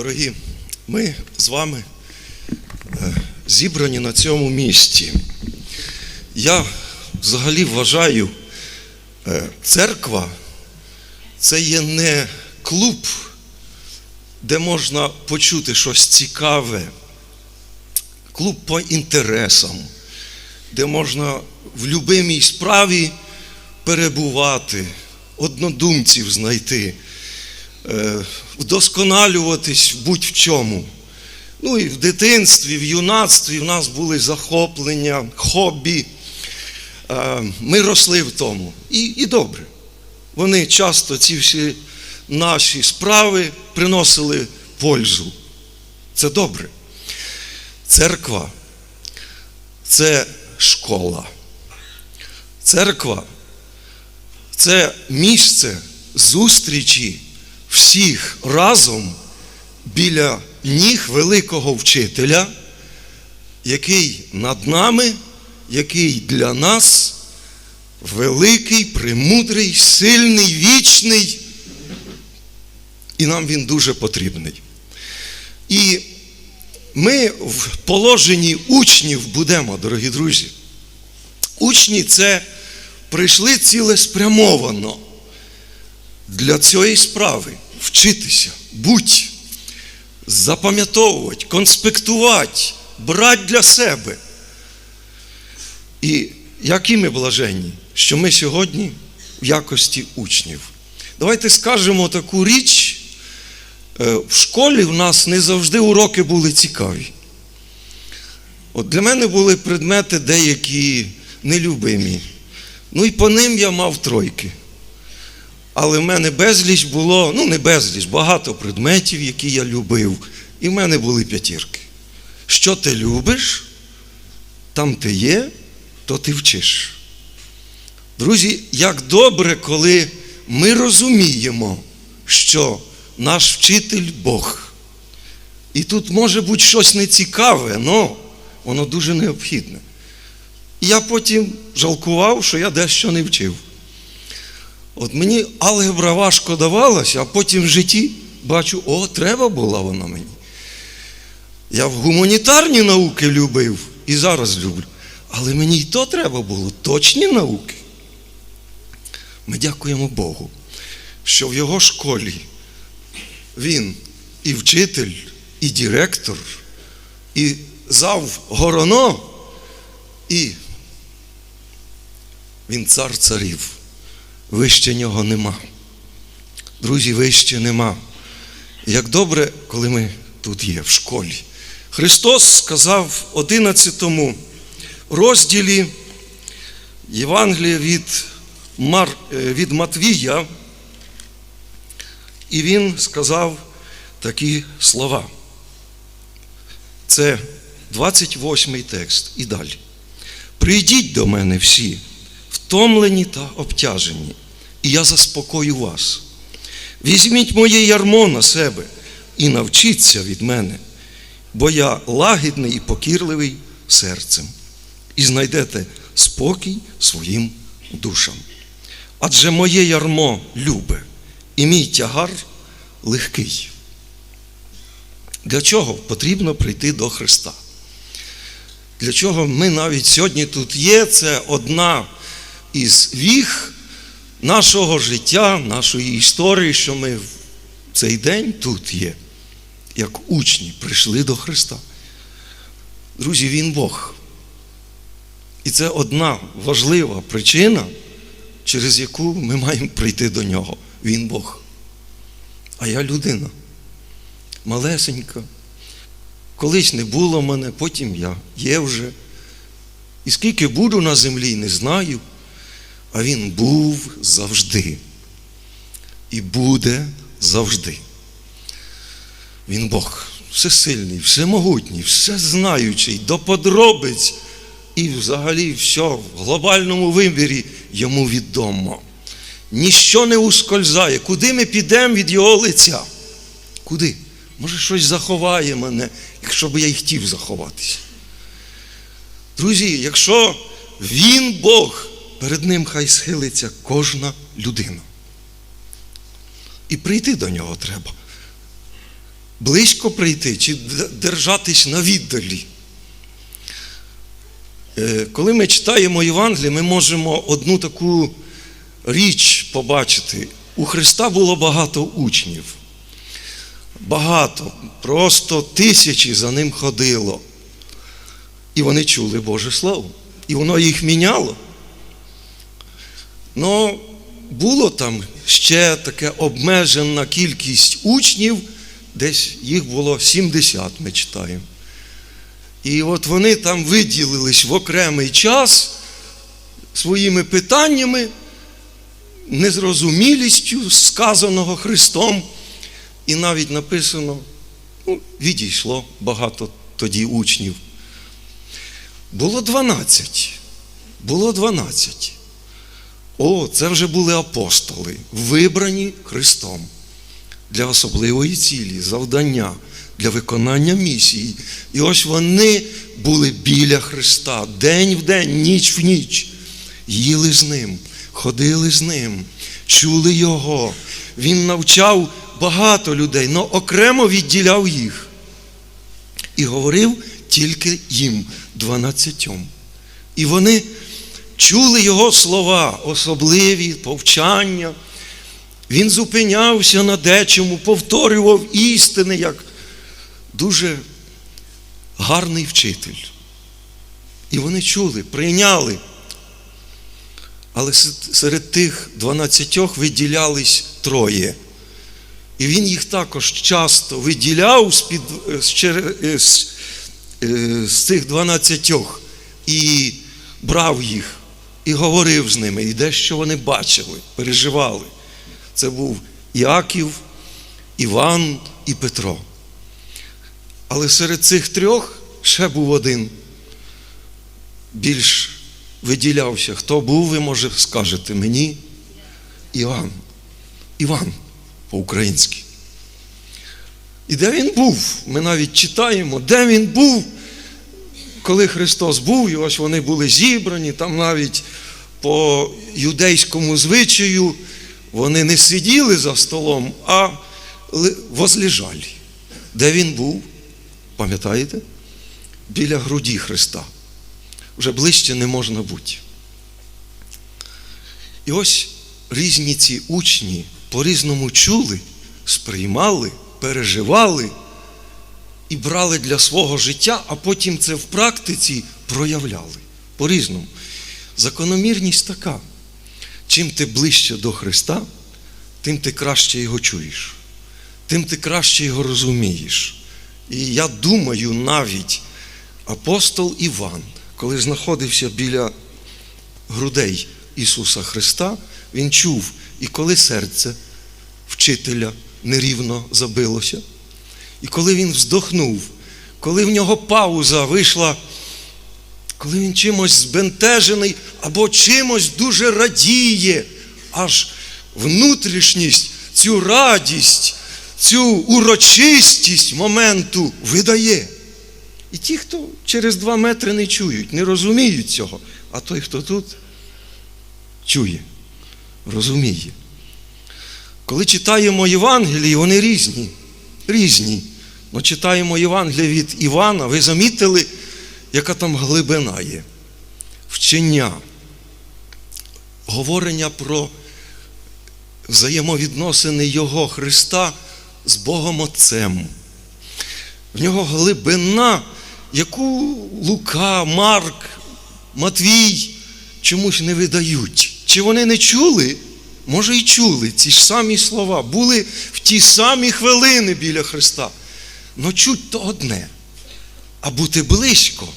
Дорогі, ми з вами е, зібрані на цьому місці. Я взагалі вважаю, е, церква це є не клуб, де можна почути щось цікаве, клуб по інтересам, де можна в любимій справі перебувати, однодумців знайти вдосконалюватись будь-в чому. Ну і в дитинстві, в юнацтві в нас були захоплення, хобі. Е, Ми росли в тому. І, і добре. Вони часто ці всі наші справи приносили пользу. Це добре. Церква це школа. Церква це місце зустрічі всіх разом біля ніг великого вчителя, який над нами, який для нас великий, премудрий, сильний, вічний, і нам він дуже потрібний. І ми в положенні учнів будемо, дорогі друзі. Учні це прийшли цілеспрямовано для цієї справи вчитися, будь, запам'ятовувати, конспектувати, брати для себе. І які ми блаженні, що ми сьогодні в якості учнів. Давайте скажемо таку річ. Е, В школі в нас не завжди уроки були цікаві. От для мене були предмети деякі нелюбимі. Ну і по ним я мав тройки. Але в мене безліч було, ну не безліч, багато предметів, які я любив. І в мене були п'ятірки. Що ти любиш, там ти є, то ти вчиш. Друзі, як добре, коли ми розуміємо, що наш вчитель Бог. І тут може бути щось нецікаве, але воно дуже необхідне. І я потім жалкував, що я дещо не вчив. От мені алгебра важко давалася, а потім в житті бачу, о, треба була вона мені. Я в гуманітарні науки любив і зараз люблю. Але мені й то треба було, точні науки. Ми дякуємо Богу, що в його школі він і вчитель, і директор, і зав Гороно, і він цар царів. Вище нього нема. Друзі, вище нема. Як добре, коли ми тут є, в школі. Христос сказав в 11 розділі Євангелія від, Мар... е, від Матвія, і він сказав такі слова. Це 28 текст і далі. Прийдіть до мене всі, втомлені та обтяжені, і я заспокою вас. Візьміть моє ярмо на себе і навчіться від мене, бо я лагідний і покірливий серцем, і знайдете спокій своїм душам. Адже моє ярмо любе, і мій тягар легкий. Для чого потрібно прийти до Христа? Для чого ми навіть сьогодні тут є, це одна із віх нашого життя, нашої історії, що ми в цей день тут є, як учні прийшли до Христа. Друзі, Він Бог. І це одна важлива причина, через яку ми маємо прийти до нього. Він Бог. А я людина. Малесенька. Колись не було мене, потім я є вже. І скільки буду на землі, не знаю. А він був завжди. І буде завжди. Він Бог всесильний, всемогутній, всезнаючий, до подробиць. І взагалі все в глобальному вимірі йому відомо. Ніщо не ускользає. Куди ми підемо від його лиця? Куди? Може, щось заховає мене, якщо б я й хотів заховатися. Друзі, якщо він Бог, перед ним хай схилиться кожна людина. І прийти до нього треба. близько прийти чи держатись на віддалі. Е, Коли ми читаємо Євангеліє, ми можемо одну таку річ побачити. У Христа було багато учнів. Багато, просто тисячі за ним ходило. І вони чули Боже Слово. І воно їх міняло. Ну, було там ще таке обмежена кількість учнів, десь їх було 70, ми читаємо. І от вони там виділились в окремий час своїми питаннями, незрозумілістю сказаного Христом. І навіть написано, ну, відійшло багато тоді учнів. Було 12. Було 12. О, це вже були апостоли, вибрані Христом для особливої цілі, завдання, для виконання місії. І ось вони були біля Христа день в день, ніч в ніч. Їли з ним, ходили з ним, чули Його. Він навчав багато людей, але окремо відділяв їх. І говорив тільки їм, дванадцятьом. І вони чули його слова, особливі повчання. Він зупинявся на дечому, повторював істини як дуже гарний вчитель. І вони чули, прийняли. Але серед тих дванадцятьох виділялись троє. І він їх також часто виділяв з, чер- з, е, з цих дванадцятьох і брав їх і говорив з ними, і дещо вони бачили, переживали. Це був Іаків, Іван і Петро. Але серед цих трьох ще був один. Більш виділявся. Хто був, ви може скажете мені? Іван. Іван по-українськи. І де він був? Ми навіть читаємо, де він був, коли Христос був, і ось вони були зібрані, там навіть по юдейському звичаю вони не сиділи за столом, а ли- возлежали. Де він був? Пам'ятаєте? Біля груді Христа. Вже ближче не можна бути. І ось різні ці учні по-різному чули, сприймали, переживали і брали для свого життя, а потім це в практиці проявляли. По-різному. Закономірність така. Чим ти ближче до Христа, тим ти краще його чуєш, тим ти краще його розумієш. І я думаю, навіть апостол Іван, коли знаходився біля грудей Ісуса Христа, він чув, і коли серце вчителя нерівно забилося, і коли він вздохнув, коли в нього пауза вийшла, коли він чимось збентежений або чимось дуже радіє, аж внутрішність, цю радість, цю урочистість моменту видає. І ті, хто через два метри не чують, не розуміють цього, а той, хто тут, чує, розуміє. Коли читаємо Євангелії, вони різні, різні. Но читаємо Євангеліє від Івана, ви замітили, яка там глибина є. Вчення, говорення про взаємовідносини Його Христа з Богом Отцем. В нього глибина, яку Лука, Марк, Матвій чомусь не видають. Чи вони не чули? Може, і чули ці ж самі слова, були в ті самі хвилини біля Христа. Но чуть то одне. А бути близько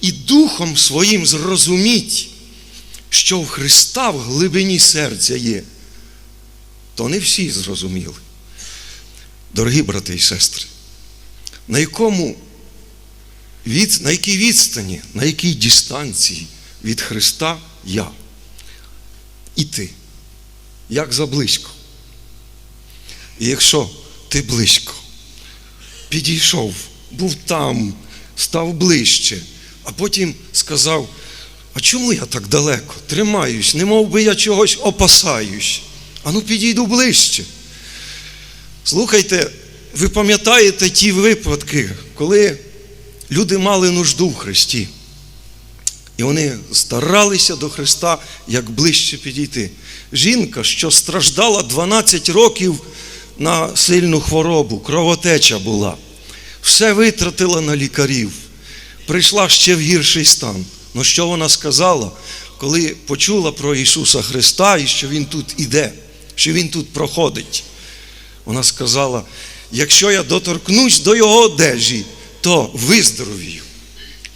і духом своїм зрозуміть, що в Христа в глибині серця є, то не всі зрозуміли. Дорогі брати і сестри, на якому від, на якій відстані, на якій дистанції від Христа я і ти, як заблизько. І якщо ти близько, підійшов, був там, став ближче, а потім сказав, а чому я так далеко? Тримаюсь, не мов би я чогось опасаюсь. А ну підійду ближче. Слухайте, ви пам'ятаєте ті випадки, коли люди мали нужду в Христі. І вони старалися до Христа як ближче підійти. Жінка, що страждала 12 років на сильну хворобу, кровотеча була, все витратила на лікарів, прийшла ще в гірший стан. Ну що вона сказала, коли почула про Ісуса Христа і що Він тут іде, що Він тут проходить? Вона сказала: якщо я доторкнусь до Його одежі, то виздоровію.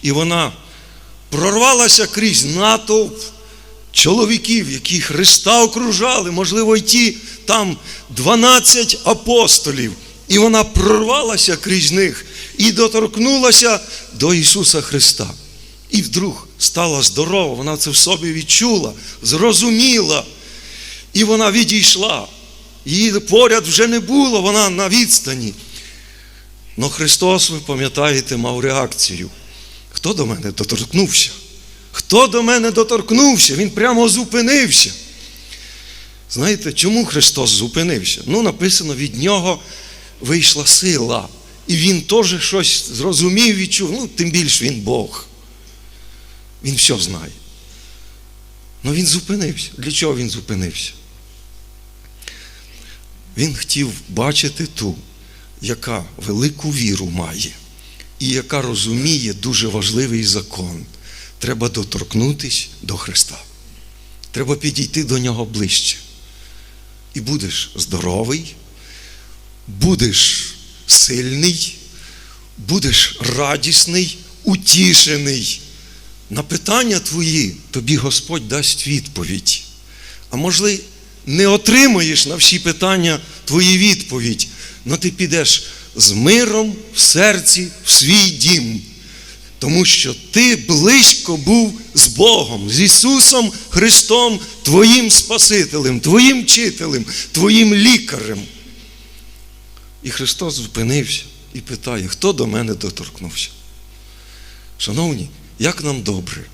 І вона прорвалася крізь натовп чоловіків, які Христа окружали, можливо, й ті там 12 апостолів. І вона прорвалася крізь них і доторкнулася до Ісуса Христа. І вдруг стала здорова, вона це в собі відчула, зрозуміла. І вона відійшла. Її поряд вже не було, вона на відстані. Но Христос, ви пам'ятаєте, мав реакцію. Хто до мене доторкнувся? Хто до мене доторкнувся? Він прямо зупинився. Знаєте, чому Христос зупинився? Ну, написано, від нього вийшла сила. І він теж щось зрозумів, відчув. Ну, тим більше він Бог. Він все знає. Ну він зупинився. Для чого він зупинився? Він хотів бачити ту, яка велику віру має і яка розуміє дуже важливий закон. Треба доторкнутися до Христа. Треба підійти до нього ближче. І будеш здоровий, будеш сильний, будеш радісний, утішений. На питання твої тобі Господь дасть відповідь. А можливо, не отримаєш на всі питання твої відповідь, але ти підеш з миром в серці в свій дім. Тому що ти близько був з Богом, з Ісусом Христом, Твоїм Спасителем, Твоїм вчителем, Твоїм лікарем. І Христос зупинився і питає, хто до мене доторкнувся? Шановні, як нам добре,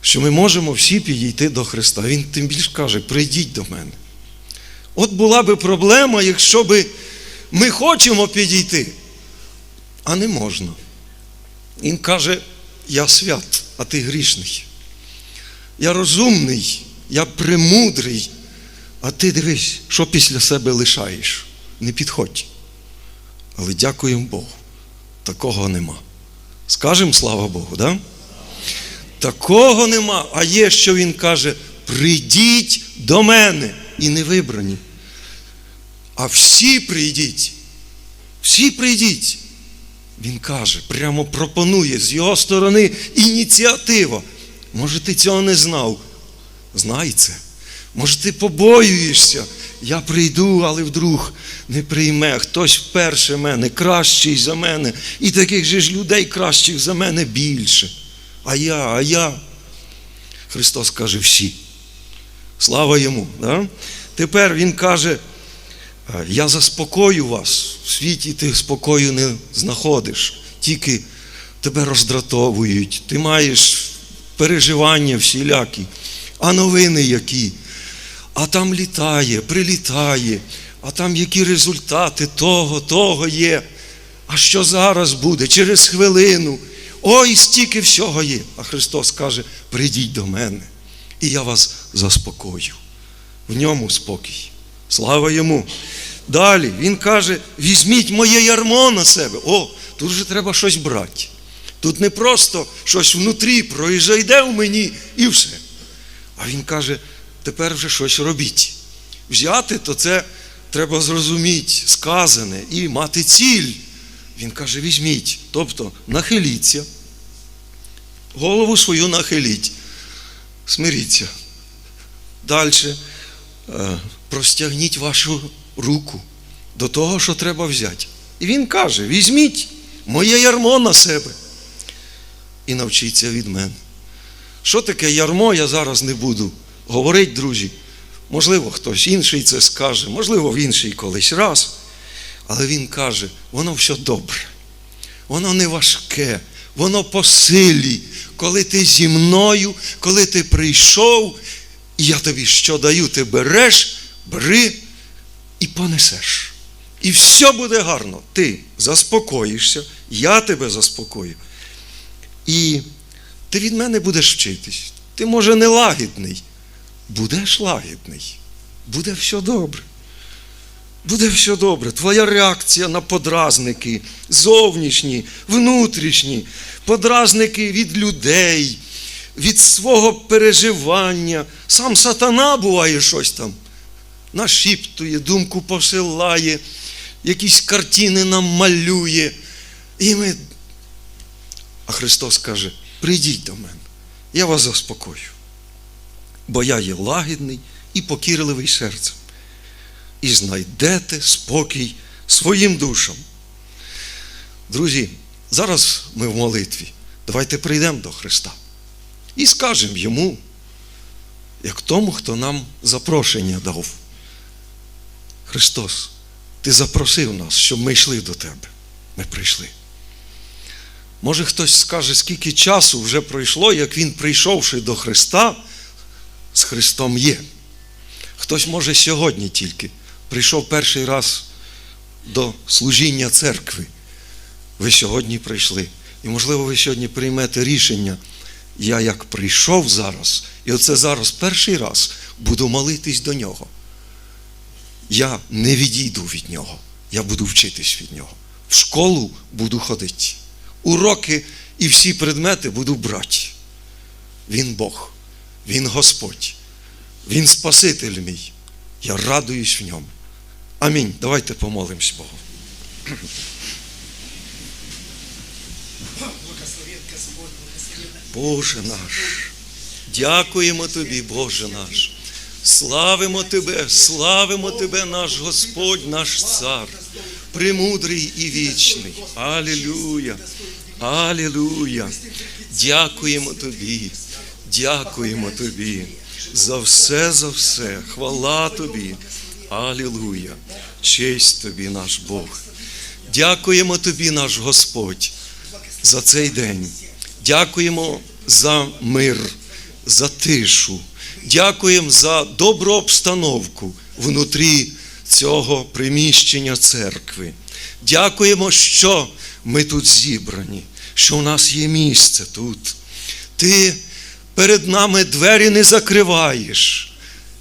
що ми можемо всі підійти до Христа. Він тим більше каже, прийдіть до мене. От була би проблема, якщо би ми хочемо підійти, а не можна. Він каже, я свят, а ти грішний. Я розумний, я премудрий, а ти дивись, що після себе лишаєш. Не підходь. Але дякуємо Богу. Такого нема. Скажемо слава Богу, да? Такого нема. А є, що він каже: прийдіть до мене і не вибрані. А всі прийдіть. Всі прийдіть. Він каже, прямо пропонує з його сторони ініціатива. Може, ти цього не знав? Знай це. Може, ти побоюєшся. Я прийду, але вдруг не прийме. Хтось вперше мене, кращий за мене. І таких же ж людей кращих за мене більше. А я, а я. Христос каже всі. Слава йому. Да? Тепер Він каже, я заспокою вас. В світі ти спокою не знаходиш, тільки тебе роздратовують, ти маєш переживання всілякі, а новини які. А там літає, прилітає, а там які результати того, того є. А що зараз буде? Через хвилину. Ой, стільки всього є. А Христос каже: прийдіть до мене, і я вас заспокою. В ньому спокій. Слава йому. Далі він каже: візьміть моє ярмо на себе. О, тут вже треба щось брати. Тут не просто щось внутрі проїжджайде в мені і все. А він каже, тепер вже щось робіть. Взяти, то це треба зрозуміти, сказане, і мати ціль. Він каже, візьміть, тобто нахиліться, голову свою нахиліть, смиріться. Далі простягніть вашу руку до того, що треба взяти. І він каже: візьміть моє ярмо на себе і навчіться від мене. Що таке ярмо, я зараз не буду говорити, друзі. Можливо, хтось інший це скаже, можливо, в інший колись раз. Але він каже, воно все добре, воно не важке, воно по силі. Коли ти зі мною, коли ти прийшов, і я тобі що даю, ти береш, бери і понесеш. І все буде гарно. Ти заспокоїшся, я тебе заспокою. І ти від мене будеш вчитись. Ти, може, не лагідний, будеш лагідний. Буде все добре. Буде все добре. Твоя реакція на подразники, зовнішні, внутрішні, подразники від людей, від свого переживання. Сам сатана буває щось там. Нашіптує, думку посилає, якісь картини нам малює. І ми. А Христос каже: прийдіть до мене, я вас заспокою. Бо я є лагідний і покірливий серцем і знайдете спокій своїм душам. Друзі, зараз ми в молитві. Давайте прийдемо до Христа і скажемо йому, як тому, хто нам запрошення дав. Христос, Ти запросив нас, щоб ми йшли до Тебе. Ми прийшли. Може, хтось скаже, скільки часу вже пройшло, як він, прийшовши до Христа, з Христом є. Хтось може сьогодні тільки прийшов перший раз до служіння церкви. Ви сьогодні прийшли. І, можливо, ви сьогодні приймете рішення. Я як прийшов зараз, і оце зараз перший раз буду молитись до нього. Я не відійду від нього. Я буду вчитись від нього. В школу буду ходити. Уроки і всі предмети буду брати. Він Бог, Він Господь, Він Спаситель мій. Я радуюсь в ньому. Амінь. Давайте помолимось Богу. Боже наш, дякуємо Тобі, Боже наш. Славимо Тебе, славимо Тебе, наш Господь, наш Цар, премудрий і вічний. Алілуя! Алілуя! Дякуємо Тобі, дякуємо Тобі за все, за все. Хвала Тобі. Алілуя! Честь Тобі, наш Бог. Дякуємо Тобі, наш Господь, за цей день. Дякуємо за мир, за тишу. Дякуємо за добру обстановку внутрі цього приміщення церкви. Дякуємо, що ми тут зібрані, що у нас є місце тут. Ти перед нами двері не закриваєш.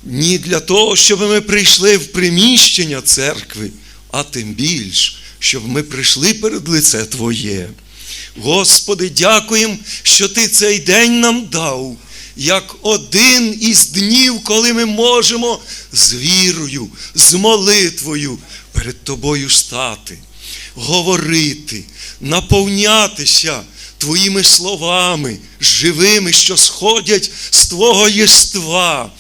Ні для того, щоб ми прийшли в приміщення церкви, а тим більш, щоб ми прийшли перед лице Твоє. Господи, дякуємо, що Ти цей день нам дав, як один із днів, коли ми можемо з вірою, з молитвою перед Тобою стати, говорити, наповнятися Твоїми словами, живими, що сходять з Твого єства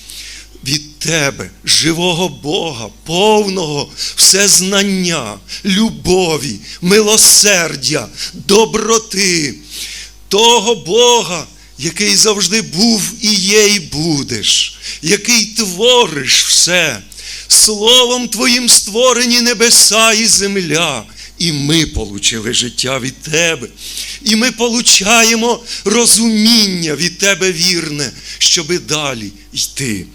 від Тебе, живого Бога, повного всезнання, любові, милосердя, доброти, того Бога, який завжди був і є, і будеш, який твориш все. Словом Твоїм створені небеса і земля. І ми получили життя від Тебе. І ми получаємо розуміння від Тебе вірне, щоби далі йти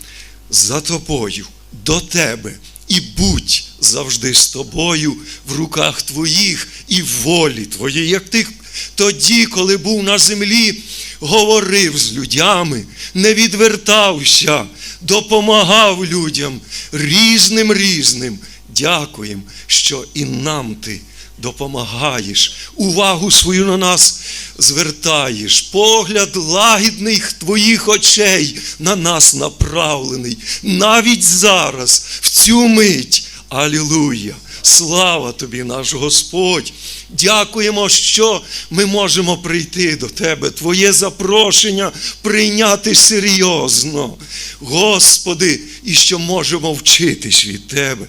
за тобою, до тебе, і будь завжди з тобою в руках твоїх і волі твоїй, як ти тоді, коли був на землі, говорив з людьми, не відвертався, допомагав людям різним різним. Дякуємо, що і нам ти допомагаєш, увагу свою на нас звертаєш, погляд лагідних твоїх очей на нас направлений, навіть зараз, в цю мить. Алілуя! Слава тобі, наш Господь! Дякуємо, що ми можемо прийти до Тебе, Твоє запрошення прийняти серйозно. Господи, і що можемо вчитись від Тебе,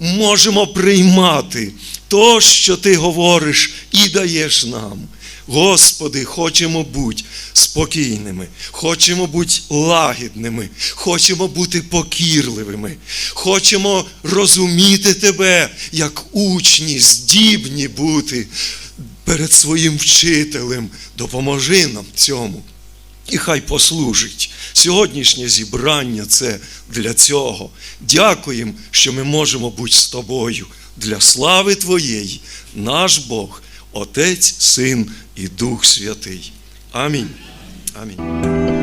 можемо приймати то, що Ти говориш і даєш нам. Господи, хочемо бути спокійними, хочемо бути лагідними, хочемо бути покірливими, хочемо розуміти Тебе, як учні, здібні бути перед своїм вчителем. Допоможи нам цьому. І хай послужить. Сьогоднішнє зібрання це для цього. Дякуємо, що ми можемо бути з тобою для слави Твоєї, наш Бог, Отець, Син і Дух Святий. Амінь. Амінь.